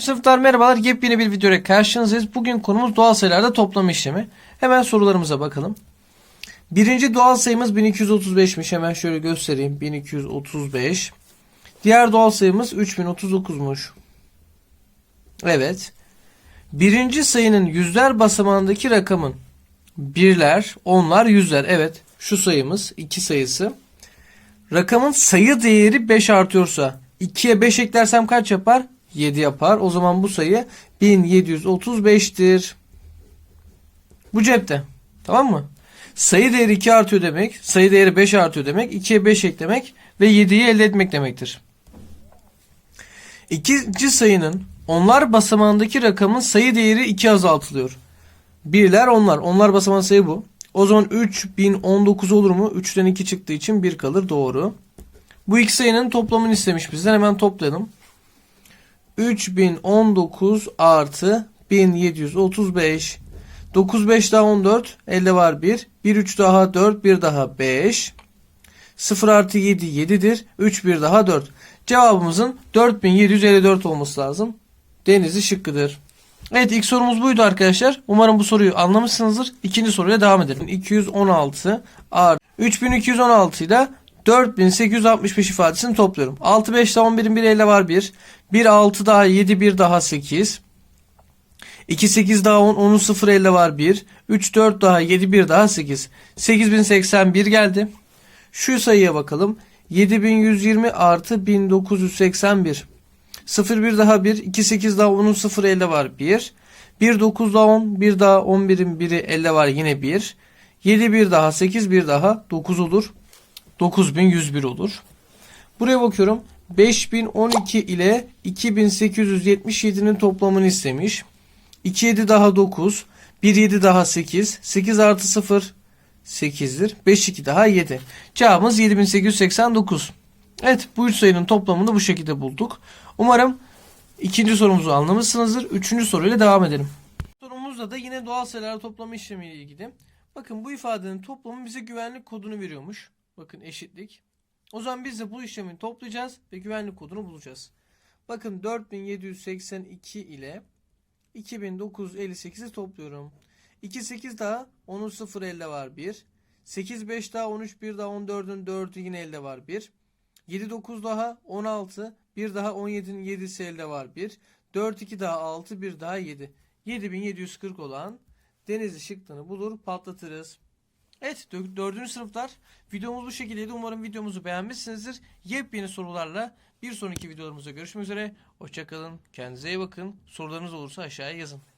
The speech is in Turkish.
Sınıflar merhabalar. Yepyeni bir videoya karşınızdayız. Bugün konumuz doğal sayılarda toplama işlemi. Hemen sorularımıza bakalım. Birinci doğal sayımız 1235'miş. Hemen şöyle göstereyim. 1235. Diğer doğal sayımız 3039'muş. Evet. Birinci sayının yüzler basamağındaki rakamın birler, onlar, yüzler. Evet. Şu sayımız 2 sayısı. Rakamın sayı değeri 5 artıyorsa 2'ye 5 eklersem kaç yapar? 7 yapar. O zaman bu sayı 1735'tir. Bu cepte. Tamam mı? Sayı değeri 2 artıyor demek. Sayı değeri 5 artıyor demek. 2'ye 5 eklemek ve 7'yi elde etmek demektir. İkinci sayının onlar basamağındaki rakamın sayı değeri 2 azaltılıyor. Birler onlar. Onlar basaman sayı bu. O zaman 3019 olur mu? 3'ten 2 çıktığı için 1 kalır. Doğru. Bu iki sayının toplamını istemiş bizden. Hemen toplayalım. 3019 artı 1735. 9 5 daha 14. Elde var 1. 1 3 daha 4. 1 daha 5. 0 artı 7 7'dir. 3 1 daha 4. Cevabımızın 4754 olması lazım. Denizli şıkkıdır. Evet ilk sorumuz buydu arkadaşlar. Umarım bu soruyu anlamışsınızdır. İkinci soruya devam edelim. 216 artı 3216 ile 4865 ifadesini topluyorum. 6 5 daha 11'in 1 elde var 1. 1 6 daha 7 1 daha 8. 2 8 daha 10 10'un 0 elde var 1. 3 4 daha 7 1 daha 8. 8081 geldi. Şu sayıya bakalım. 7120 artı 1981. 0 1 daha 1. 2 8 daha 10'un 0 elde var 1. 1 9 daha 10. 1 daha 11'in 1'i elde var yine 1. 7 1 daha 8 1 daha 9 olur. 9101 olur. Buraya bakıyorum. 5012 ile 2877'nin toplamını istemiş. 2 7 daha 9. 1 7 daha 8. 8 artı 0 8'dir. 5 2 daha 7. Cevabımız 7889. Evet bu üç sayının toplamını bu şekilde bulduk. Umarım ikinci sorumuzu anlamışsınızdır. Üçüncü soruyla devam edelim. Sorumuzda da yine doğal sayılar toplama işlemiyle ilgili. Bakın bu ifadenin toplamı bize güvenlik kodunu veriyormuş. Bakın eşitlik. O zaman biz de bu işlemi toplayacağız ve güvenlik kodunu bulacağız. Bakın 4782 ile 2958'i topluyorum. 2 8 daha 10'un 0 elde var 1. 8 5 daha 13 1 daha 14'ün 4'ü yine elde var 1. 7 9 daha 16 1 daha 17'nin 7'si elde var 1. 4 2 daha 6 1 daha 7. 7740 olan Denizli şıklığını bulur patlatırız. Evet dö- dördüncü sınıflar videomuz bu şekildeydi. Umarım videomuzu beğenmişsinizdir. Yepyeni sorularla bir sonraki videolarımızda görüşmek üzere. Hoşçakalın. Kendinize iyi bakın. Sorularınız olursa aşağıya yazın.